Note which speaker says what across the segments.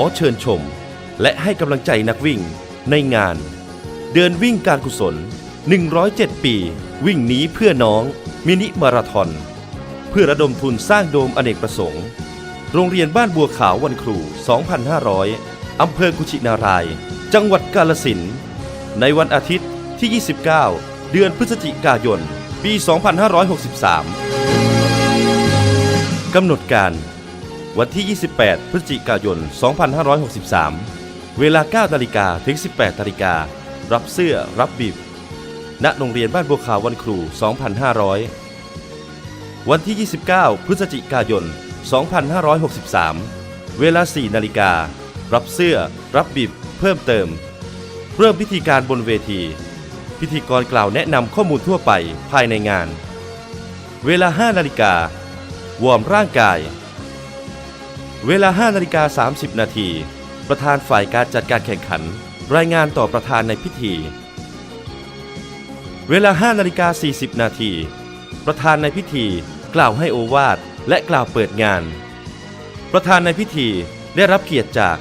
Speaker 1: อเชิญชม และให้กำลังใจนักวิ่งในงาน เดินวิ่งการกุศล 107 ปี วิ่งหนีเพื่อน้อง มินิมาราทอนเพื่อระดมทุนสร้างโดมอเนกประสงค์ โรงเรียนบ้านบัวขาววันครู 2500 อำเภอกุชินาราย จังหวัดกาลสินในวันอาทิตย์ที่ 29 เดือนพฤศจิกายน ปี 2563 กำหนดการ วันที่ 28 พฤศจิกายน 2563 เวลา 9นาฬิกาถึง 18นาฬิการับเสื้อรับบีบ ณ โรงเรียนบ้านบัวขาววันครู 2500 วันที่ 29 พฤศจิกายน 2563 เวลา 4นาฬิการับเสื้อรับบีบ เพิ่มเติม เริ่มพิธีการบนเวที พิธีกรกล่าวแนะนำข้อมูลทั่วไปภายในงาน เวลา 5 นาฬิกาวอร์มร่างกาย เวลา 5 นาฬิกา 30 นาที ประธานฝ่ายการจัดการแข่งขัน รายงานต่อประธานในพิธี เวลา 5 นาฬิกา 40 นาที ประธานในพิธีกล่าวให้โอวาทและกล่าวเปิดงาน ประธานในพิธีได้รับเกียรติจาก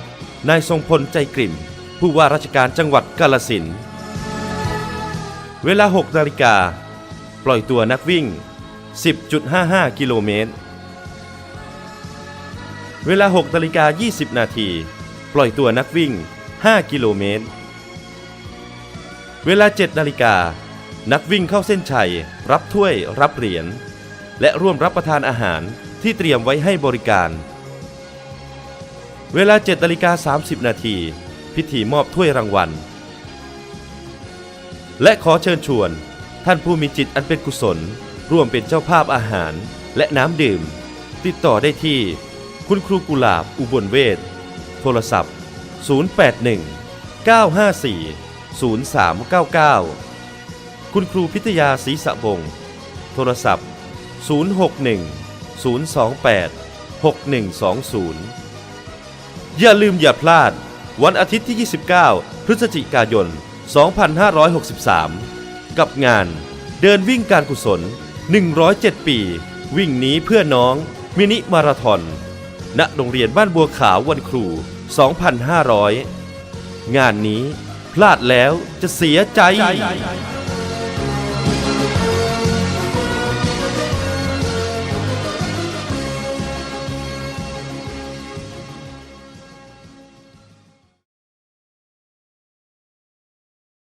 Speaker 1: นายทรงพลใจกลิ่มผู้ว่าราชการจังหวัดกาลสิน เวลา 6 นาฬิกา ปล่อยตัวนักวิ่ง 10.55 กิโลเมตร เวลา6นาฬิกา20 นาที ปล่อยตัวนักวิ่ง 5 กิโลเมตร เวลา 7 นาฬิกา นักวิ่งเข้าเส้นชัย รับถ้วยรับเหรียญ และร่วมรับประทานอาหารที่เตรียมไว้ให้บริการ เวลา 7 นาฬิกา 30 นาที พิธีมอบถ้วยรางวัล และขอเชิญชวน ท่านผู้มีจิตอันเป็นกุศล ร่วมเป็นเจ้าภาพอาหารและน้ำดื่ม ติดต่อได้ที่ คุณครูกุหลาบอุบลเวทโทรศัพท์ 081 954 0399 คุณครูพิทยาศรีสะบงโทรศัพท์ 061 028 6120 อย่าลืมอย่าพลาด วันอาทิตย์ที่ 29 พฤศจิกายน 2563 กับงานเดินวิ่งการกุศล 107 ปี วิ่งหนีเพื่อน้อง มินิมาราทอน ณโรงเรียนบ้านบัวขาววันครู 2,500 งานนี้พลาดแล้วจะเสียใจ